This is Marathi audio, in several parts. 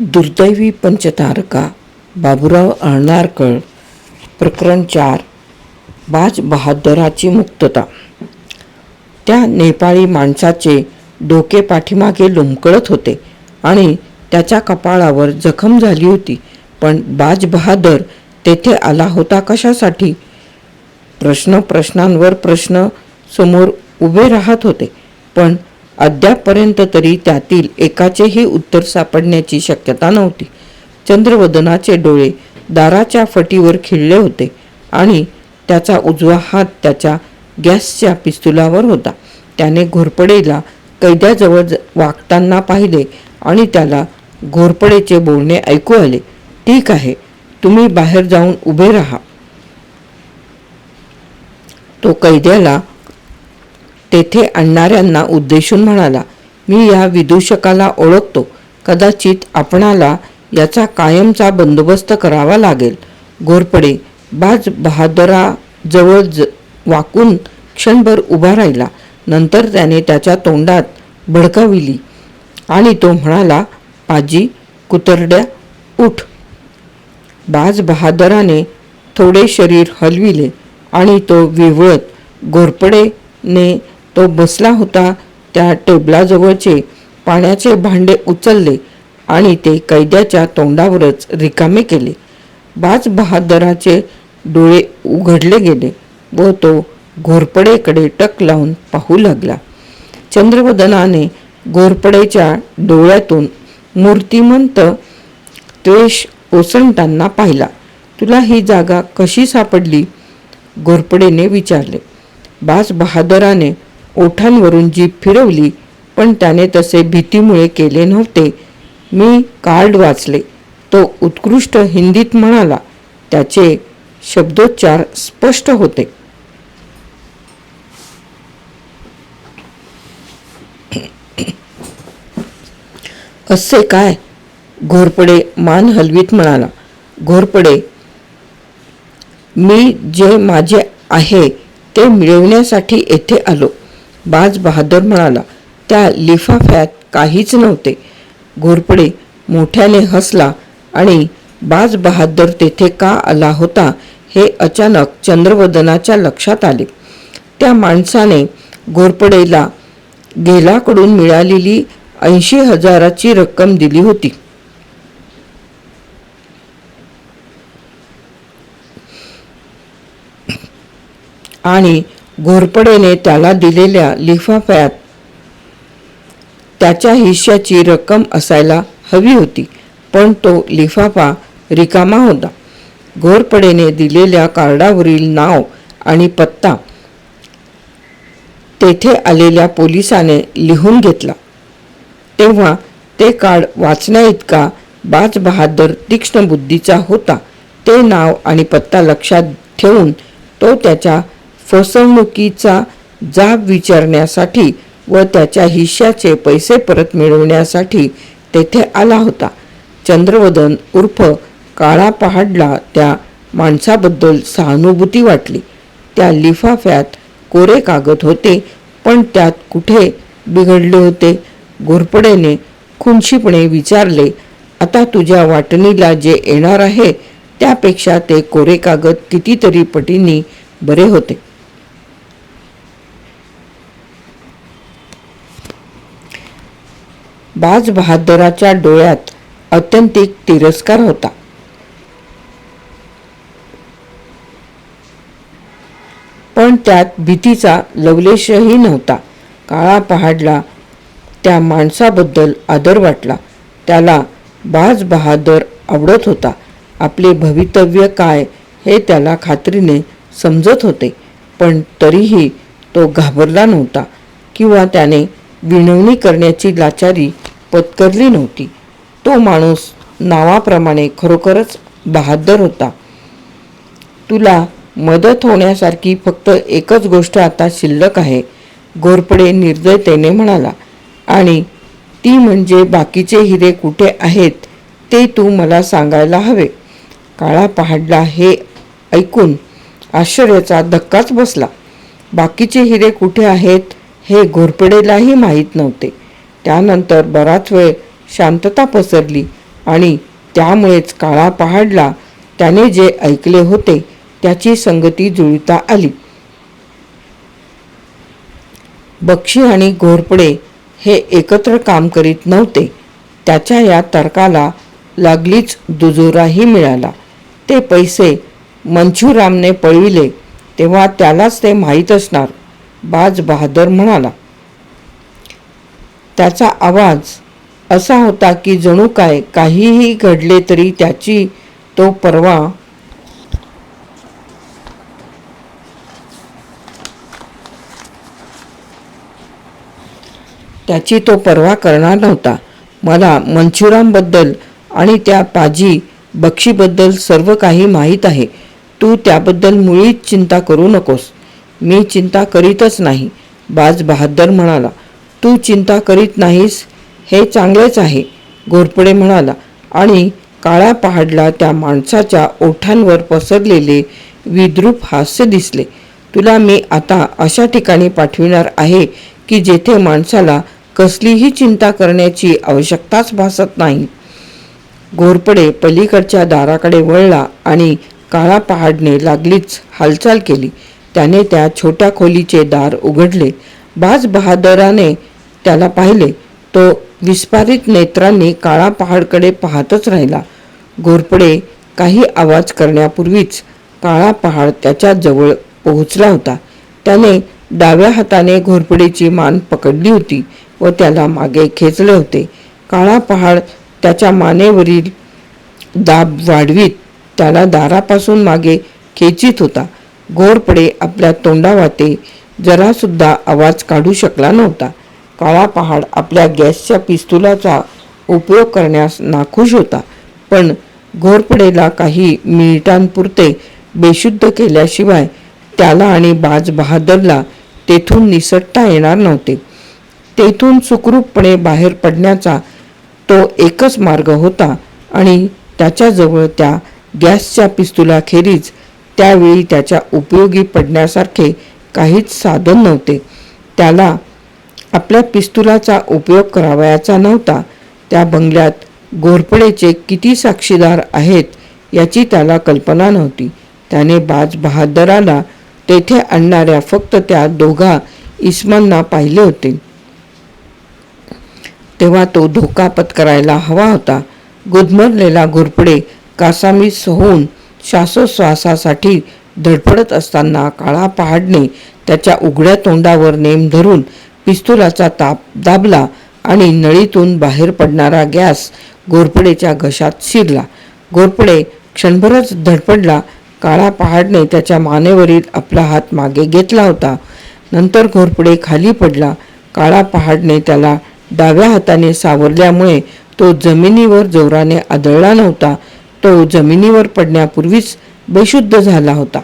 दुर्दैवी पंचतारका बाबुराव अळणारकर प्रकरण चार बाज बहादराची मुक्तता. त्या नेपाळी माणसाचे डोके पाठीमागे लुमकळत होते आणि त्याच्या कपाळावर जखम झाली होती. पण बाज बहादर तेथे आला होता कशासाठी? प्रश्न प्रश्नांवर प्रश्न समोर उभे राहत होते. पण अद्यापपर्यंत तरी त्यातील एकाचेही उत्तर सापडण्याची शक्यता नव्हती. चंद्रवदनाचे डोळे दाराच्या फटीवर खिळले होते आणि त्याचा उजवा हात त्याच्या गॅसच्या पिस्तुलावर होता. त्याने घोरपडेला कैद्याजवळ वागताना पाहिले आणि त्याला घोरपडेचे बोलणे ऐकू आले. ठीक आहे तुम्ही बाहेर जाऊन उभे राहा. तो कैद्याला तेथे आणणाऱ्यांना उद्देशून म्हणाला मी या विदूषकाला ओळखतो. कदाचित आपणाला याचा कायमचा बंदोबस्त करावा लागेल. घोरपडे बाज बहादराजवळ ज वाकून क्षणभर उभा राहिला. नंतर त्याने त्याच्या तोंडात भडकाविली आणि तो म्हणाला पाजी कुतरड्या उठ. बाज बहादराने थोडे शरीर हलविले आणि तो विवळत घोरपडेने तो बसला होता त्या टेबलाजवळचे. पाण्याचे भांडे उचलले आणि ते कैद्याच्या तोंडावरच रिकामे केले. बाज बहादराचे डोळे उघडले गेले व तो घोरपडेकडे टक लावून पाहू लागला. चंद्रवदनाने घोरपडेच्या डोळ्यातून मूर्तिमंत त्वेष ओसंडताना पाहिला. तुला ही जागा कशी सापडली? घोरपडेने विचारले. बाज बहादराने ओठांवरून जीभ फिरवली पण त्याने तसे भीतीमुळे केले नव्हते. मी कार्ड वाचले. तो उत्कृष्ट हिंदीत म्हणाला त्याचे शब्दोच्चार स्पष्ट होते. असे काय? घोरपडे मान हलवीत म्हणाला. घोरपडे मी जे माझे आहे ते मिळवण्यासाठी येथे आलो. बाज बहादूर म्हणाला त्या लिफाफ्यात काहीच नव्हते. घोरपडे मोठ्याने हसला आणि बाज बहादर तेथे का आला होता हे अचानक चंद्रवदनाच्या लक्षात आले. त्या माणसाने घोरपडेला गेलाकडून मिळालेली ऐंशी हजाराची रक्कम दिली होती. आणि घोरपडेने त्याला दिलेल्या लिफाफ्यात त्याच्या हिश्श्याची रक्कम असायला हवी होती पण तो लिफाफा रिकामा होता. घोरपडेने दिलेल्या कार्डावरील नाव आणि पत्ता तेथे आलेल्या पोलिसाने लिहून घेतला. तेव्हा ते कार्ड वाचण्याइतका बाज बहादर तीक्ष्ण बुद्धीचा होता. ते नाव आणि पत्ता लक्षात ठेवून तो त्याच्या फसवणुकीचा जाब विचारण्यासाठी व त्याच्या हिश्श्याचे पैसे परत मिळवण्यासाठी तेथे आला होता. चंद्रवदन उर्फ काळा पहाडला त्या माणसाबद्दल सहानुभूती वाटली. त्या लिफाफ्यात कोरे कागद होते पण त्यात कुठे बिघडले होते? घोरपडेने खुंशीपणे विचारले आता तुझ्या वाटणीला जे येणार आहे त्यापेक्षा ते कोरे कागद कितीतरी पटींनी बरे होते. बाज बहादराच्या डोळ्यात अत्यंतिक तिरस्कार होता. पण त्यात भीतीचा लवलेशही नव्हता. काळा पहाडला त्या माणसाबद्दल आदर वाटला. त्याला बाज बहादर आवडत होता. आपले भवितव्य काय हे त्याला खात्रीने समजत होते. पण तरीही तो घाबरला नव्हता किंवा त्याने विनवणी करण्याची लाचारी पत्करली नव्हती. तो माणूस नावाप्रमाणे खरोखरच बहादर होता. तुला मदत होण्यासारखी फक्त एकच गोष्ट आता शिल्लक आहे घोरपडे निर्दयतेने म्हणाला. आणि ती म्हणजे बाकीचे हिरे कुठे आहेत ते तू मला सांगायला हवे. काळा पहाडला हे ऐकून आश्चर्याचा धक्काच बसला. बाकीचे हिरे कुठे आहेत हे घोरपडेलाही माहीत नव्हते. त्यानंतर बराच वेळ शांतता पसरली आणि त्यामुळेच काळा पहाडला त्याने जे ऐकले होते त्याची संगती जुळता आली. बक्षी आणि घोरपडे हे एकत्र काम करीत नव्हते. त्याच्या या तर्काला लागलीच दुजोराही मिळाला. ते पैसे मंचुरामने पळविले तेव्हा त्यालाच ते माहीत असणार बाज बहादर म्हणाला. त्याचा आवाज असा होता की जणू काय काहीही घडले तरी त्याची तो परवा त्याची तो पर्वा करणार नव्हता. मला मंचुरामबद्दल आणि त्या पाजी बक्षीबद्दल सर्व काही माहीत आहे. तू त्याबद्दल मुळीच चिंता करू नकोस. मी चिंता करीतच नाही बाज बहादर म्हणाला. तू चिंता करीत नाहीस हे चांगलेच आहे घोरपडे म्हणाला. आणि काळ्या पहाडला त्या माणसाच्या ओठांवर पसरलेले विद्रूप हास्य दिसले. तुला मी आता अशा ठिकाणी पाठविणार आहे की जेथे माणसाला कसलीही चिंता करण्याची आवश्यकताच भासत नाही. घोरपडे पलीकडच्या दाराकडे वळला आणि काळा पहाडने लागलीच हालचाल केली. त्याने त्या छोट्या खोलीचे दार उघडले. बाज बहादराने त्याला पाहिले तो विस्फारित नेत्रांनी काळा पहाडकडे पाहतच राहिला. घोरपडे काही आवाज करण्यापूर्वीच काळा पहाड त्याच्याजवळ पोहोचला होता. त्याने डाव्या हाताने घोरपडेची मान पकडली होती व त्याला मागे खेचले होते. काळा पहाड त्याच्या मानेवरील दाब वाढवीत त्याला दारापासून मागे खेचित होता. घोरपडे आपल्या तोंडावाटे जरासुद्धा आवाज काढू शकला नव्हता. काळा पहाड आपल्या गॅसच्या पिस्तुलाचा उपयोग करण्यास नाखुश होता. पण घोरपडेला काही मिनिटांपुरते बेशुद्ध केल्याशिवाय त्याला आणि बाज बहादरला तेथून निसटता येणार नव्हते. तेथून सुखरूपपणे बाहेर पडण्याचा तो एकच मार्ग होता आणि त्याच्याजवळ त्या गॅसच्या पिस्तुलाखेरीज त्यावेळी त्याच्या उपयोगी पडण्यासारखे काहीच साधन नव्हते. त्याला आपल्या पिस्तुलाचा उपयोग करावयाचा नव्हता. त्या बंगल्यात घोरपडेचे किती साक्षीदार आहेत याची त्याला कल्पना नव्हती. त्याने बाज बहादराला तेथे आणणाऱ्या फक्त त्या दोघा इस्मांना पाहिले होते. तेव्हा तो धोका पत्करायला हवा होता. गुदमरलेला घोरपडे कासामीस होऊन श्वासोश्वासासाठी धडपडत असताना काळा पहाडने त्याच्या उघड्या तोंडावर नेम धरून पिस्तुलाचा ताप दाबला आणि नळीतून बाहेर पडणारा गॅस घोरपडेच्या घशात शिरला. घोरपडे क्षणभरच धडपडला. काळा पहाडने त्याच्या मानेवरील आपला हात मागे घेतला होता. नंतर घोरपडे खाली पडला. काळा पहाडने त्याला डाव्या हाताने सावरल्यामुळे तो जमिनीवर जोराने आदळला नव्हता. तो जमिनीवर पडण्यापूर्वीच बेशुद्ध झाला होता.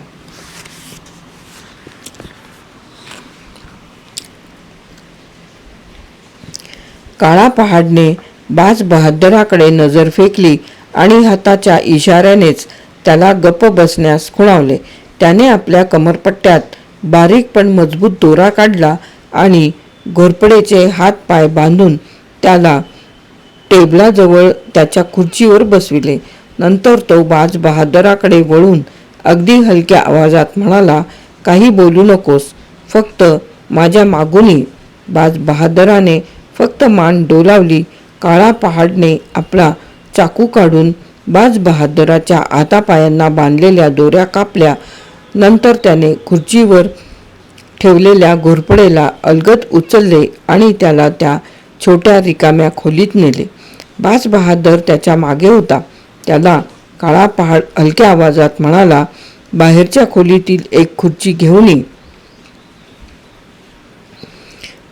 काळा पहाडने बाज बहादराकडे नजर फेकली आणि हाताच्या इशाऱ्यानेच त्याला गप्प बसण्यास खुणावले. त्याने आपल्या कमरपट्ट्यात बारीक पण मजबूत दोरा काढला आणि घोरपडेचे हात पाय बांधून त्याला टेबलाजवळ त्याच्या खुर्चीवर बसविले. नंतर तो बाज बहादराकडे वळून अगदी हलक्या आवाजात म्हणाला काही बोलू नकोस. फक्त माझ्या मागून बाज बहादराने फक्त मान डोलावली काळा पहाडने आपला चाकू काढून बाज बहादराच्या हातापायांना बांधलेल्या दोऱ्या कापल्या. नंतर त्याने खुर्चीवर ठेवलेल्या घोरपडेला अलगद उचलले आणि त्याला त्या छोट्या रिकाम्या खोलीत नेले. बाज बहादर त्याच्यामागे होता. त्याला काळा पहाड हलक्या आवाजात म्हणाला बाहेरच्या खोलीतील एक खुर्ची घेऊन ये.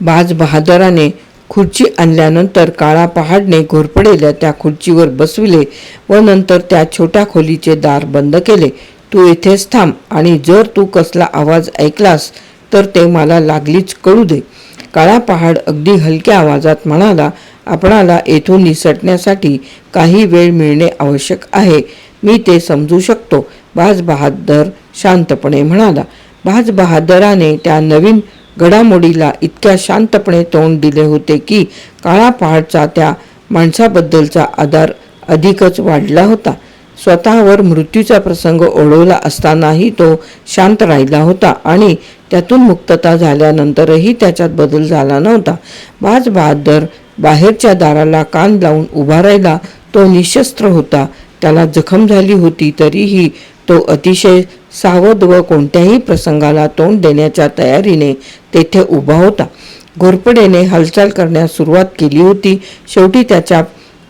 बाज बहादराने खुर्ची आणल्यानंतर काळा पहाडने घोरपडेल्या त्या खुर्चीवर बसविले व नंतर त्या छोट्या खोलीचे दार बंद केले. तू येथेच थांब आणि जर तू कसला आवाज ऐकलास तर ते मला लागलीच कळू दे. काळा पहाड अगदी हलक्या आवाजात म्हणाला आपणाला येथून निसटण्यासाठी काही वेळ मिळणे आवश्यक आहे. मी ते समजू शकतो बाज बहादर शांतपणे म्हणाला. बाज बहादराने त्या नवीन घडामोडीला इतक्या शांतपणे तोंड दिले होते की काळा पहाडचा त्या माणसाबद्दलचा आधार अधिकच वाढला होता. स्वतःवर मृत्यूचा प्रसंग ओढवला असतानाही तो शांत राहिला होता आणि त्यातून मुक्तता झाल्यानंतरही त्याच्यात बदल झाला नव्हता. बाज बहादर बाहेरच्या दाराला कान लावून उभा राहिला. तो निशस्त्र होता. त्याला जखम झाली होती तरीही तो अतिशय सावध व कोणत्याही प्रसंगाला तोंड देण्याच्या तयारीने तेथे उभा होता. घोरपडेने हालचाल करण्यास सुरुवात केली होती. शेवटी त्याच्या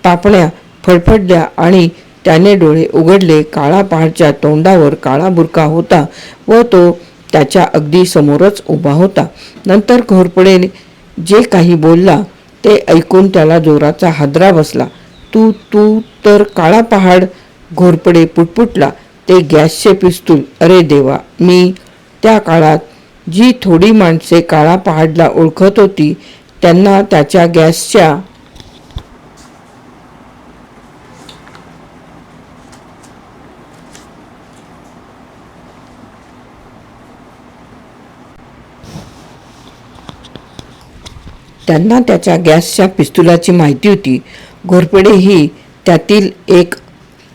पापण्या फडफडल्या आणि त्याने डोळे उघडले. काळा पहाडच्या तोंडावर काळा बुरका होता व तो त्याच्या अगदी समोरच उभा होता. नंतर घोरपडेने जे काही बोलला ते ऐकून त्याला जोराचा हादरा बसला. तू तू तर काळा पहाड घोरपडे पुटपुटला. ते गॅसचे पिस्तूल. अरे देवा मी त्या काळात जी थोडी माणसे काळा पहाडला ओळखत होती त्यांना त्याच्या गॅसच्या त्यांना त्याच्या गॅसच्या पिस्तुलाची माहिती होती. घोरपडे ही त्यातील एक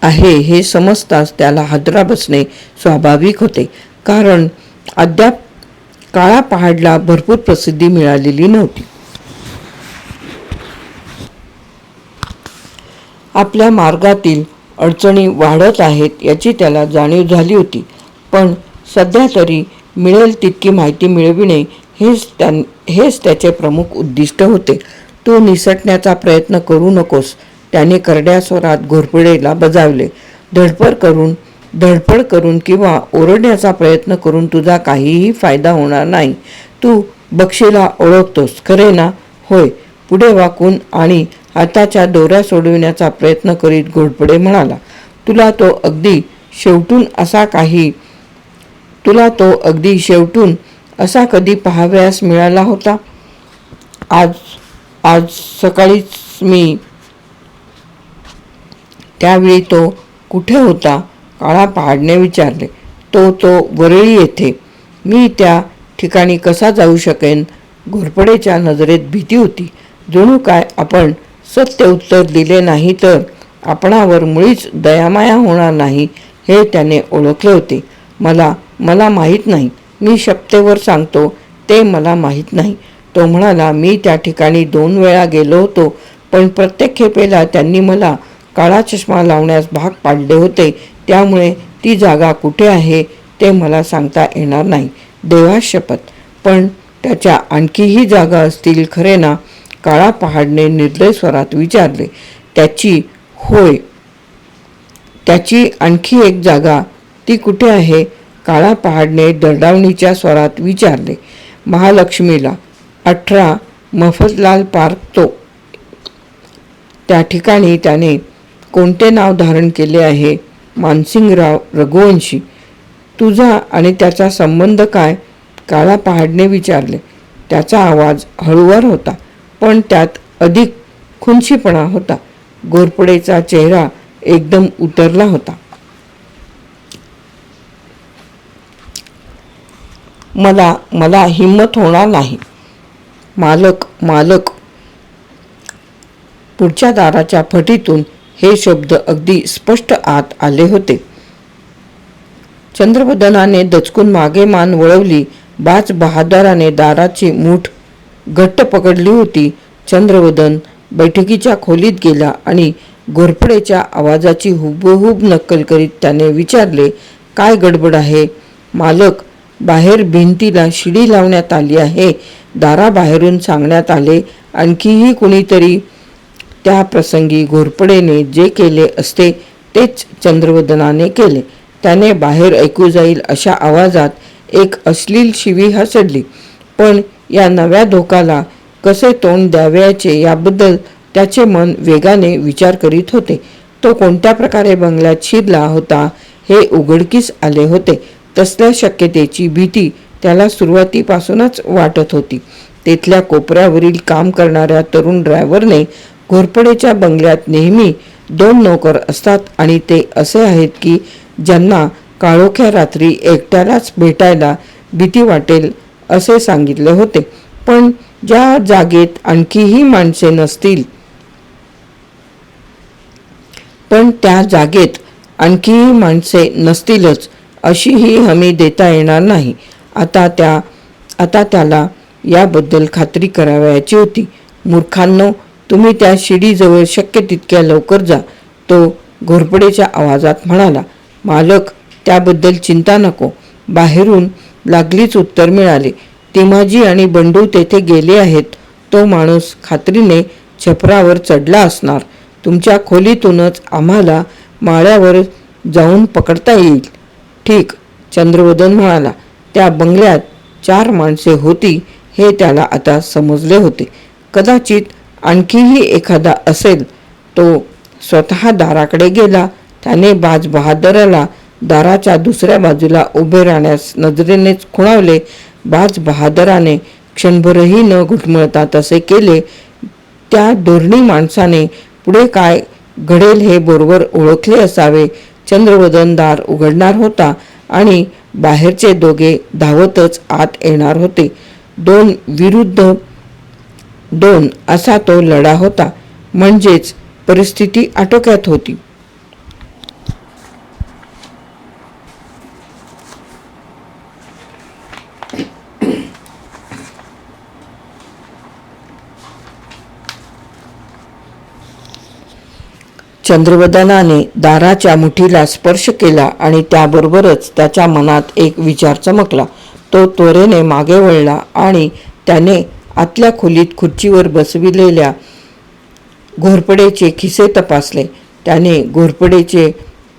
आहे हे समजताच त्याला हादरा बसणे स्वाभाविक होते. कारण अद्याप काळा पहाडला भरपूर प्रसिद्धी मिळालेली नव्हती. आपल्या मार्गातील अडचणी वाढत आहेत याची त्याला जाणीव झाली होती. पण सध्या तरी मिळेल तितकी माहिती मिळविणे हेच त्यां हेच त्याचे प्रमुख उद्दिष्ट होते. तू निसटण्याचा प्रयत्न करू नकोस. त्याने करड्या स्वरात घोरपडेला बजावले. धडपड करून धडपड करून किंवा ओरडण्याचा प्रयत्न करून तुझा काहीही फायदा होणार नाही. तू बक्षीला ओळखतोस खरे ना? होय. पुढे वाकून आणि हाताच्या दोऱ्या सोडविण्याचा प्रयत्न करीत घोरपडे म्हणाला तुला तो अगदी शेवटून असा काही तुला तो अगदी शेवटून असा कधी पहाव्यास मिळाला होता? आज आज सकाळीच मी त्यावेळी तो कुठे होता काळा पहाडने विचारले. तो तो वरळी येथे. मी त्या ठिकाणी कसा जाऊ शकेन? घोरपडेच्या नजरेत भीती होती. जणू काय आपण सत्य उत्तर दिले नाही तर आपणावर मुळीच दयामाया होणार नाही हे त्याने ओळखले होते. मला मला माहीत नाही. मी शपतेवर सांगतो ते मला माहीत नाही. तो म्हणाला मी त्या ठिकाणी दोन वेळा गेलो होतो पण प्रत्येक खेपेला त्यांनी मला काळा चष्मा लावण्यास भाग पाडले होते. त्यामुळे ती जागा कुठे आहे ते मला सांगता येणार नाही. देवा शपथ. पण त्याच्या आणखीही जागा असतील खरे ना? काळा पहाडने निर्दय स्वरात विचारले. त्याची होय. त्याची आणखी एक जागा. ती कुठे आहे? काळा पहाडने दरडावणीच्या स्वरात विचारले. महालक्ष्मीला. अठरा मफतलाल पार्क तो. त्या ठिकाणी त्याने कोणते नाव धारण केले आहे? मानसिंगराव रघुवंशी. तुझा आणि त्याचा संबंध काय? काळा पहाडने विचारले. त्याचा आवाज हळूवार होता पण त्यात अधिक खुनशीपणा होता. गोरपडेचा चेहरा एकदम उतरला होता. मला मला हिंमत होणार नाही. मालक मालक. पुढच्या दाराच्या फटीतून हे शब्द अगदी स्पष्ट आत आले होते. चंद्रबदनाने दचकून मागे मान वळवली बाज बहादराने दाराची मूठ घट्ट पकडली होती. चंद्रवदन बैठकीच्या खोलीत गेला आणि घोरपडेच्या आवाजाची हुबहूब नक्कल करीत त्याने विचारले काय गडबड आहे? मालक बाहेर भिंतीला शिडी लावण्यात आली आहे. दाराबाहेरून सांगण्यात आले आणखीही कुणीतरी त्या प्रसंगी घोरपडेने जे केले असते तेच चंद्रवदनाने केले. त्याने बाहेर ऐकू जाईल अशा आवाजात एक अश्लील शिवी हसडली. पण या नव्या धोकाला कसे तोंड द्यावयाचे याबद्दल त्याचे मन वेगाने विचार करीत होते. तो कोणत्या प्रकारे बंगल्यात शिरला होता हे उघडकीस आले होते. तसल्या शक्यतेची भीती त्याला सुरुवातीपासूनच वाटत होती. तेथल्या कोपऱ्यावरील काम करणाऱ्या तरुण ड्रायव्हरने घोरपडेच्या बंगल्यात नेहमी दोन नोकर असतात आणि ते असे आहेत की ज्यांना काळोख्या रात्री एकट्यालाच भेटायला भीती वाटेल असे सांगितले होते. पण ज्या जागेत आणखीही माणसे नसतील पण त्या जागेत आणखीही माणसे नसतीलच अशी ही हमी देता येणार नाही. आता त्या आता त्याला याबद्दल खात्री करावयाची होती. मूर्खांनो तुम्ही त्या शिडीजवळ शक्य तितक्या लवकर जा तो घोरपडेच्या आवाजात म्हणाला. मालक त्याबद्दल चिंता नको. बाहेरून लागलीच उत्तर मिळाले. तिमाजी आणि बंडू तेथे गेले आहेत. तो माणूस खात्रीने छपरावर चढला असणार. तुमच्या खोलीतूनच आम्हाला माळ्यावर जाऊन पकडता येईल. ठीक चंद्रवदन म्हणाला. त्या बंगल्यात चार माणसे होती हे त्याला आता समजले होते. कदाचित आणखीही एखादा असेल तो स्वतः दाराकडे गेला त्याने बाज बहादराला दाराच्या दुसऱ्या बाजूला उभे राहण्यास नजरेनेच खुणावले. बाज बहादराने क्षणभरही न घुटमळता तसे केले. त्या धोरणी माणसाने पुढे काय घडेल हे बरोबर ओळखले असावे. चंद्रवदन दार उघडणार होता आणि बाहेरचे दोघे धावतच आत येणार होते. दोन विरुद्ध दोन असा तो लढा होता. म्हणजेच परिस्थिती आटोक्यात होती. चंद्रवदनाने दाराच्या मुठीला स्पर्श केला आणि त्याबरोबरच त्याच्या मनात एक विचार चमकला. तो त्वरेने मागे वळला आणि त्याने आतल्या खोलीत खुर्चीवर बसविलेल्या घोरपडेचे खिसे तपासले. त्याने घोरपडेचे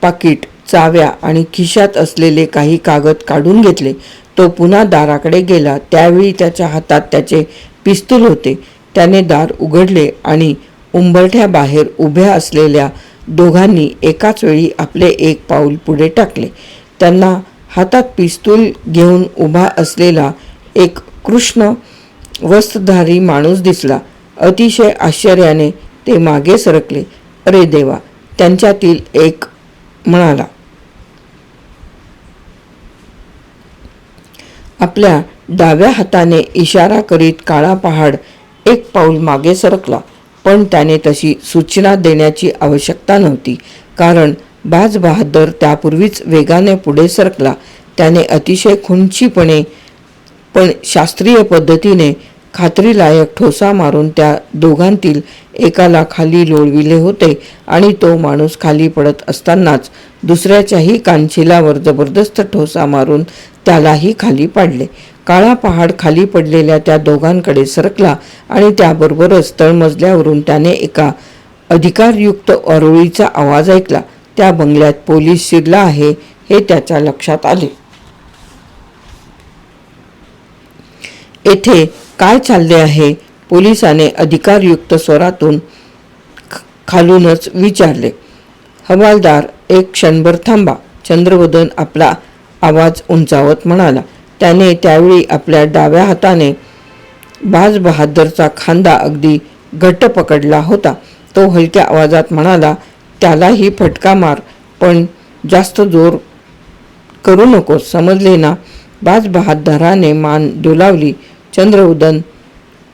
पाकिट चाव्या आणि खिशात असलेले काही कागद काढून घेतले. तो पुन्हा दाराकडे गेला. त्यावेळी त्याच्या हातात त्याचे पिस्तूल होते. त्याने दार उघडले आणि उंबरठ्या बाहेर उभ्या असलेल्या दोघांनी एकाच वेळी आपले एक पाऊल पुढे टाकले. त्यांना हातात पिस्तूल घेऊन उभा असलेला एक कृष्ण वस्त्रधारी माणूस दिसला. अतिशय आश्चर्याने ते मागे सरकले. अरे देवा त्यांच्यातील एक म्हणाला. आपल्या डाव्या हाताने इशारा करीत काळा पहाड एक पाऊल मागे सरकला. पण त्याने तशी सूचना देण्याची आवश्यकता नव्हती. कारण बाज बहादर त्यापूर्वीच वेगाने पुढे सरकला. त्याने अतिशय खुंचीपणे पण शास्त्रीय पद्धतीने खात्रीलायक ठोसा मारून त्या दोघांतील एकाला खाली लोळविले होते आणि तो माणूस खाली पडत असतानाच दुसऱ्याच्याही कानशिलावर जबरदस्त ठोसा मारून त्यालाही खाली पाडले. काळा पहाड खाली पडलेल्या त्या दोघांकडे सरकला आणि त्याबरोबरच तळमजल्यावरून त्याने एका अधिकारयुक्त ओरळीचा आवाज ऐकला. त्या बंगल्यात पोलीस शिरला आहे हे त्याच्या लक्षात आले. येथे काय चालले आहे? पोलिसाने अधिकारयुक्त स्वरातून खालूनच विचारले. हवालदार एक क्षणभर थांबा. चंद्रवदन आपला आवाज उंचावत म्हणाला. त्याने त्यावेळी आपल्या डाव्या हाताने बाज बहादरचा खांदा अगदी घट्ट पकडला होता. तो हलक्या आवाजात म्हणाला त्यालाही फटका मार पण जास्त जोर करू नकोस. समजले ना बाज बहादराने मान डोलावली. चंद्रउदन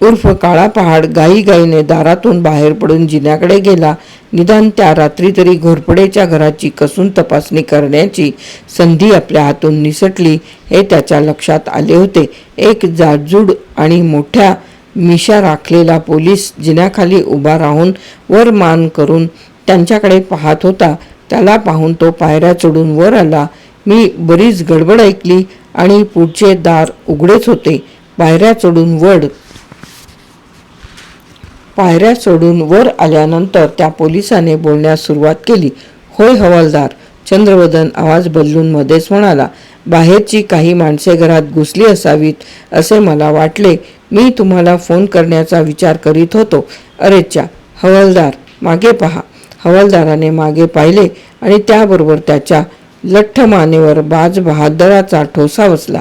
उर्फ काळा पहाड गाईगाईने दारातून बाहेर पडून जिन्याकडे गेला. निदान त्या रात्री तरी घोरपडेच्या घराची कसून तपासणी करण्याची संधी आपल्या हातून निसटली हे त्याच्या लक्षात आले होते. एक जाडजूड आणि मोठ्या मिशा राखलेला पोलीस जिन्याखाली उभा राहून वर मान करून त्यांच्याकडे पाहत होता. त्याला पाहून तो पायऱ्या चढून वर आला. मी बरीच गडबड ऐकली आणि पुढचे दार उघडेच होते. पायऱ्या चढून वड. पायऱ्या चढून वर आल्यानंतर त्या पोलिसाने बोलण्यास सुरुवात केली. होय हवालदार! चंद्रवदन आवाज बदलून मध्येच म्हणाला बाहेरची काही माणसे घरात घुसली असावीत असे मला वाटले. मी तुम्हाला फोन करण्याचा विचार करीत होतो. अरेच्या हवालदार! मागे पहा. हवालदाराने मागे पाहिले आणि त्याबरोबर त्याच्या लठ्ठ मानेवर बाज बहादराचा ठोसा बसला.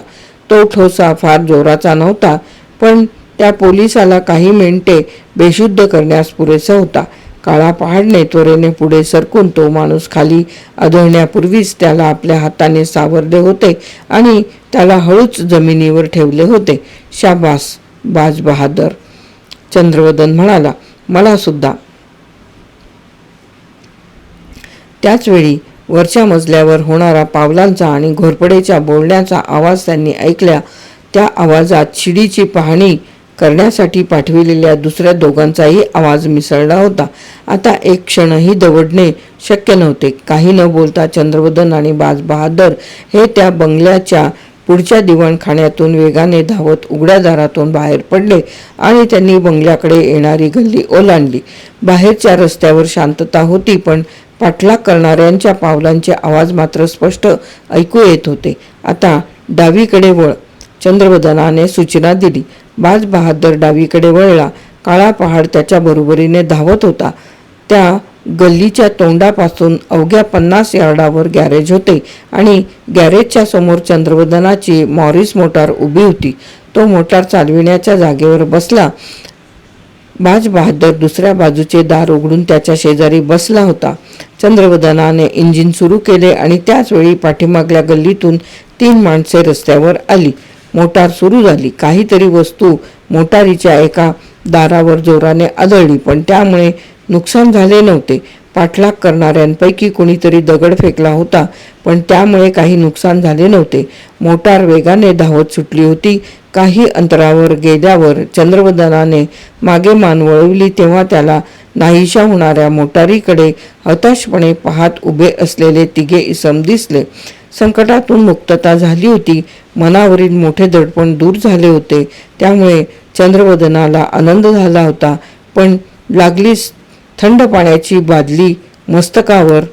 तो ठोसा फार जोराचा नव्हता पण त्या पोलिसाला काही मिनिटे बेशुद्ध करण्यास पुरेसा होता. काळा पहाडने त्वरेने पुढे सरकून तो माणूस खाली आदळण्यापूर्वीच त्याला आपल्या हाताने सावरले होते आणि त्याला हळूच जमिनीवर ठेवले होते. शाबास बाज बहादर चंद्रवदन म्हणाला मला सुद्धा. त्याचवेळी वरच्या मजल्यावर होणारा पावलांचा आणि घोरपडेच्या बोलण्याचा आवाज त्यांनी ऐकल्या त्या आवाजात शिडीची पाहणी करण्यासाठी पाठविलेल्या दुसऱ्या दोघांचाही आवाज मिसळला होता. आता एक क्षणही दवडणे शक्य नव्हते. काही न बोलता चंद्रवदन आणि बाज बहादर हे त्या बंगल्याच्या पुढच्या दिवाणखान्यातून वेगाने धावत उघड्या दारातून बाहेर पडले आणि त्यांनी बंगल्याकडे येणारी गल्ली ओलांडली. बाहेरच्या रस्त्यावर शांतता होती पण पाठलाग करणाऱ्यांच्या पावलांचे आवाज मात्र स्पष्ट ऐकू येत होते. आता डावीकडे वळ. चंद्रवदनाने सूचना दिली. बाज बहादर डावीकडे वळला. काळा पहाड त्याच्या बरोबरीने धावत होता. त्या गल्लीच्या तोंडापासून अवघ्या पन्नास यार्डावर गॅरेज होते आणि गॅरेजच्या समोर चंद्रवदनाची मॉरिस मोटार उभी होती. तो मोटार चालविण्याच्या जागेवर बसला. बाज बहादर दुसऱ्या बाजूचे दार उघडून त्याच्या शेजारी बसला होता. चंद्रवदनाने इंजिन सुरू केले आणि त्याचवेळी पाठीमागल्या गल्लीतून तीन माणसे रस्त्यावर आली. मोटार सुरू झाली. काहीतरी वस्तू मोटारीच्या एका दारावर जोराने आदळली पण त्यामुळे नुकसान झाले नव्हते. पाठलाग करणाऱ्यांपैकी कुणीतरी दगड फेकला होता पण त्यामुळे काही नुकसान झाले नव्हते. मोटार वेगाने धावत सुटली होती. काही अंतरावर गेल्यावर चंद्रवदनाने मागे मान वळवली तेव्हा त्याला नाहीशा होणाऱ्या मोटारीकडे हताशपणे पाहत उभे असलेले तिघे इसम दिसले. संकटातून मुक्तता झाली होती. मनावरील मोठे दडपण दूर झाले होते. त्यामुळे चंद्रवदनाला आनंद झाला होता. पण लागलीच थंड पाण्याची बादली मस्तकावर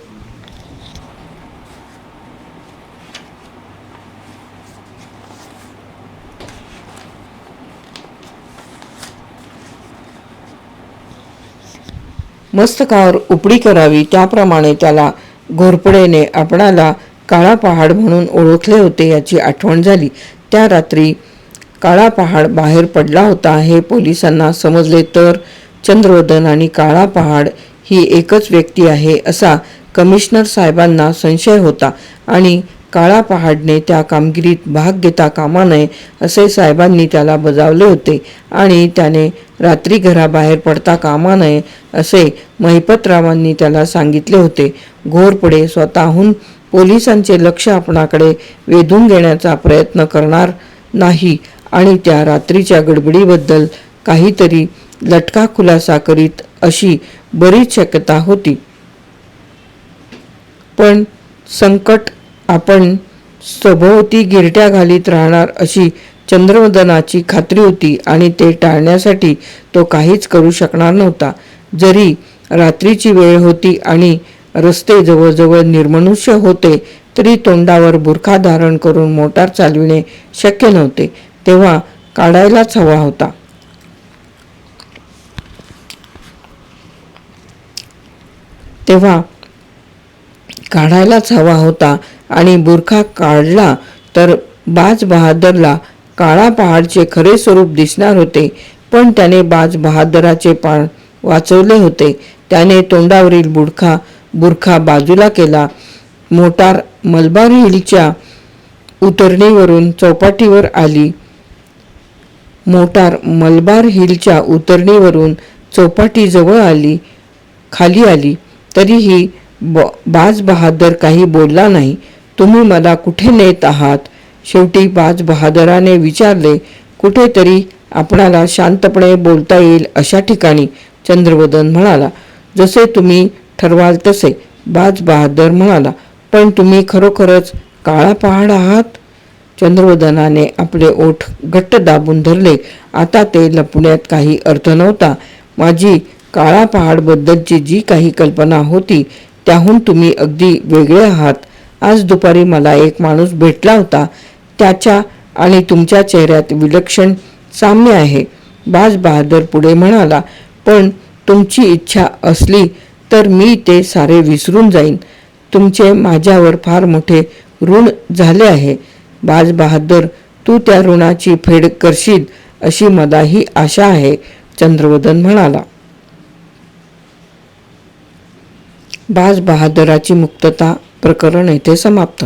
मस्तकावर उपडी करावी. त्याप्रमाणे त्याला घोरपडेने आपणाला काळा पहाड म्हणून ओळखले होते याची आठवण झाली. त्या रात्री काळा पहाड बाहेर पडला होता हे पोलिसांना समजले तर चंद्रवदन आणि काळा पहाड ही एकच व्यक्ती आहे असा कमिशनर साहेबांना संशय होता. आणि काळा पहाडने त्या कामगिरीत भाग घेता कामा नये असे साहेबांनी त्याला बजावले होते आणि त्याने रात्री घराबाहेर पडता कामा नये असे महिपतरावांनी त्याला सांगितले होते. घोरपडे स्वतःहून पोलिसांचे लक्ष आपणाकडे वेधून घेण्याचा प्रयत्न करणार नाही आणि त्या रात्रीच्या गडबडीबद्दल काहीतरी लटका खुलासा करीत अशी बरीच शक्यता होती. पण संकट आपण सभोवती गिरट्या घालीत राहणार अशी चंद्रवदनाची खात्री होती आणि ते टाळण्यासाठी तो काहीच करू शकणार नव्हता. जरी रात्रीची वेळ होती आणि रस्ते जवळजवळ निर्मनुष्य होते तरी तोंडावर बुरखा धारण करून मोटार चालविणे शक्य नव्हते. तेव्हा काढायलाच हवा होता. तेव्हा काढायलाच हवा होता आणि बुरखा काढला तर बाज बहादरला काळा पहाडचे खरे स्वरूप दिसणार होते. पण त्याने बाज बहादराचे पाण वाचवले होते. त्याने तोंडावरील बुरखा बुरखा बाजूला केला. मोटार मलबार हिलच्या उतरणीवरून चौपाटीवर आली. मोटार मलबार हिलच्या उतरणीवरून चौपाटीजवळ आली खाली आली. तरीही ब बाज बहादर काही बोलला नाही. तुम्ही मला कुठे नेत आहात? शेवटी बाज बहादराने विचारले कुठेतरी आपणाला शांतपणे बोलता येईल अशा ठिकाणी चंद्रवदन म्हणाला. जसे तुम्ही ठरवाल तसे बाज बहादर म्हणाला. पण तुम्ही खरोखरच काळा पहाड आहात? चंद्रवदनाने आपले ओठ घट्ट दाबून धरले. आता ते लपण्यात काही अर्थ नव्हता. माझी काळा पहाडबद्दलची जी काही कल्पना होती त्याहून तुम्ही अगदी वेगळे आहात. आज दुपारी मला एक माणूस भेटला होता. त्याच्या आणि तुमच्या चेहऱ्यात विलक्षण साम्य आहे. बाज बहादर पुढे म्हणाला पण तुमची इच्छा असली तर मी ते सारे विसरून जाईन. तुमचे माझ्यावर फार मोठे ऋण झाले आहे. बाज बहादर तू त्या ऋणाची फेड करशील अशी मलाही आशा आहे चंद्रवदन म्हणाला. बाज बहादराची मुक्तता प्रकरण येथे समाप्त.